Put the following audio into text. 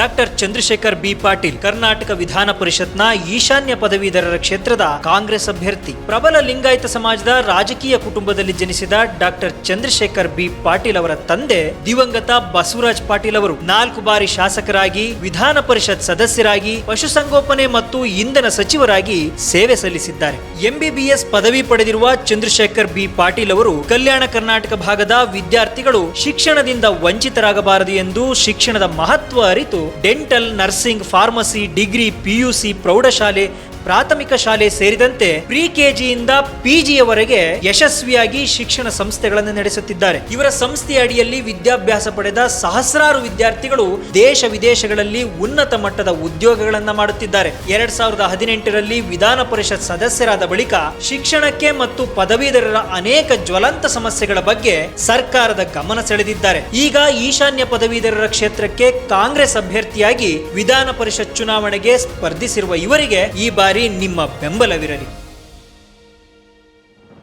Doctor Chandrashekhar B. Patil, Karnataka ವಿಧಾನ ಪರಿಷತ್ನ ಈಶಾನ್ಯ ಪದವೀಧರರ ಕ್ಷೇತ್ರದ ಕಾಂಗ್ರೆಸ್ ಅಭ್ಯರ್ಥಿ. ಪ್ರಬಲ ಲಿಂಗಾಯತ ಸಮಾಜದ ರಾಜಕೀಯ ಕುಟುಂಬದಲ್ಲಿ ಜನಿಸಿದ ಡಾಕ್ಟರ್ ಚಂದ್ರಶೇಖರ್ ಬಿ. ಪಾಟೀಲ್ ಅವರ ತಂದೆ ದಿವಂಗತ ಬಸವರಾಜ್ ಪಾಟೀಲ್ ಅವರು. ನಾಲ್ಕು ಬಾರಿ ಶಾಸಕರಾಗಿ, ವಿಧಾನ ಪರಿಷತ್ ಸದಸ್ಯರಾಗಿ, ಪಶುಸಂಗೋಪನೆ ಮತ್ತು ಇಂಧನ ಸಚಿವರಾಗಿ ಸೇವೆ ಸಲ್ಲಿಸಿದ್ದಾರೆ. ಎಂಬಿಬಿಎಸ್ ಪದವಿ ಪಡೆದಿರುವ ಚಂದ್ರಶೇಖರ್ ಬಿ. ಪಾಟೀಲ್ ಅವರು ಕಲ್ಯಾಣ ಕರ್ನಾಟಕ ಭಾಗದ ವಿದ್ಯಾರ್ಥಿಗಳು ಶಿಕ್ಷಣದಿಂದ ವಂಚಿತರಾಗಬಾರದು ಎಂದು ಶಿಕ್ಷಣದ ಮಹತ್ವ ಅರಿತು dental nursing pharmacy degree PUC ಪ್ರೌಢಶಾಲೆ ಪ್ರಾಥಮಿಕ ಶಾಲೆ ಸೇರಿದಂತೆ ಪ್ರಿ ಕೆಜಿಯಿಂದ ಪಿಜಿಯವರೆಗೆ ಯಶಸ್ವಿಯಾಗಿ ಶಿಕ್ಷಣ ಸಂಸ್ಥೆಗಳನ್ನು ನಡೆಸುತ್ತಿದ್ದಾರೆ. ಇವರ ಸಂಸ್ಥೆಯ ಅಡಿಯಲ್ಲಿ ವಿದ್ಯಾಭ್ಯಾಸ ಪಡೆದ ಸಹಸ್ರಾರು ವಿದ್ಯಾರ್ಥಿಗಳು ದೇಶ ವಿದೇಶಗಳಲ್ಲಿ ಉನ್ನತ ಮಟ್ಟದ ಉದ್ಯೋಗಗಳನ್ನು ಮಾಡುತ್ತಿದ್ದಾರೆ. ಎರಡ್ ಸಾವಿರದ ಹದಿನೆಂಟರಲ್ಲಿ ವಿಧಾನ ಪರಿಷತ್ ಸದಸ್ಯರಾದ ಬಳಿಕ ಶಿಕ್ಷಣಕ್ಕೆ ಮತ್ತು ಪದವೀಧರರ ಅನೇಕ ಜ್ವಲಂತ ಸಮಸ್ಯೆಗಳ ಬಗ್ಗೆ ಸರ್ಕಾರದ ಗಮನ ಸೆಳೆದಿದ್ದಾರೆ. ಈಗ ಈಶಾನ್ಯ ಪದವೀಧರರ ಕ್ಷೇತ್ರಕ್ಕೆ ಕಾಂಗ್ರೆಸ್ ಅಭ್ಯರ್ಥಿಯಾಗಿ ವಿಧಾನ ಪರಿಷತ್ ಚುನಾವಣೆಗೆ ಸ್ಪರ್ಧಿಸಿರುವ ಇವರಿಗೆ ಈ ಬಾರಿ ನಿಮ್ಮ ಬೆಂಬಲವಿರಲಿ.